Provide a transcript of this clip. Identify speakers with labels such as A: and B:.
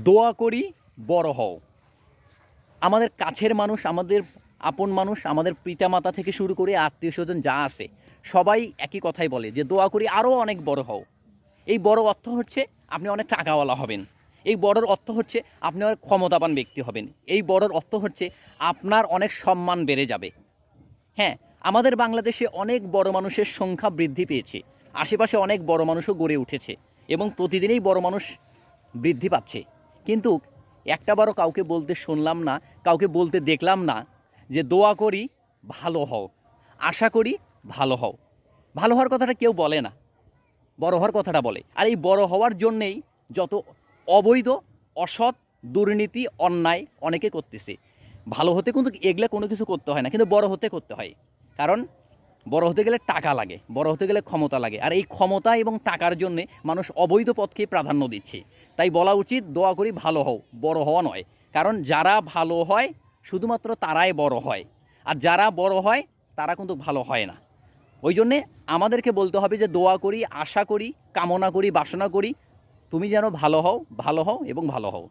A: দোয়া করি, বড় হও। আমাদের কাছের মানুষ, আমাদের আপন মানুষ, আমাদের পিতামাতা থেকে শুরু করে আত্মীয় স্বজন যা আছে, সবাই একই কথাই বলে যে, দোয়া করি আরও অনেক বড় হও। এই বড় অর্থ হচ্ছে আপনি অনেক টাকাওয়ালা হবেন। এই বড়র অর্থ হচ্ছে আপনি অনেক ক্ষমতাবান ব্যক্তি হবেন। এই বড়র অর্থ হচ্ছে আপনার অনেক সম্মান বেড়ে যাবে। হ্যাঁ আমাদের বাংলাদেশে অনেক বড় মানুষের সংখ্যা বৃদ্ধি পেয়েছে। আশেপাশে অনেক বড় মানুষও গড়ে উঠেছে এবং প্রতিদিনই বড় মানুষ বৃদ্ধি পাচ্ছে। কিন্তু একটাবারও কাউকে বলতে শুনলাম না, কাউকে বলতে দেখলাম না যে দোয়া করি ভালো হও, আশা করি ভালো হও। ভালো হওয়ার কথাটা কেউ বলে না, বড় হওয়ার কথাটা বলে। আর এই বড় হওয়ার জন্যেই যত অবৈধ, অসৎ, দুর্নীতি, অন্যায় অনেকে করতেছে। ভালো হতে কিন্তু এগুলা কোনো কিছু করতে হয় না, কিন্তু বড় হতে করতে হয়। কারণ বড় হতে গেলে টাকা লাগে, বড় হতে গেলে ক্ষমতা লাগে। আর এই ক্ষমতা এবং টাকার জন্যে মানুষ অবৈধ পথকে প্রাধান্য দিচ্ছে। তাই বলা উচিত, দোয়া করি ভালো হও, বড় হওয়া নয়। কারণ যারা ভালো হয়, শুধুমাত্র তারাই বড় হয়। আর যারা বড় হয়, তারা কিন্তু ভালো হয় না। ওই জন্যে আমাদেরকে বলতে হবে যে, দোয়া করি, আশা করি, কামনা করি, বাসনা করি, তুমি যেন ভালো হও ভালো হও এবং ভালো হও।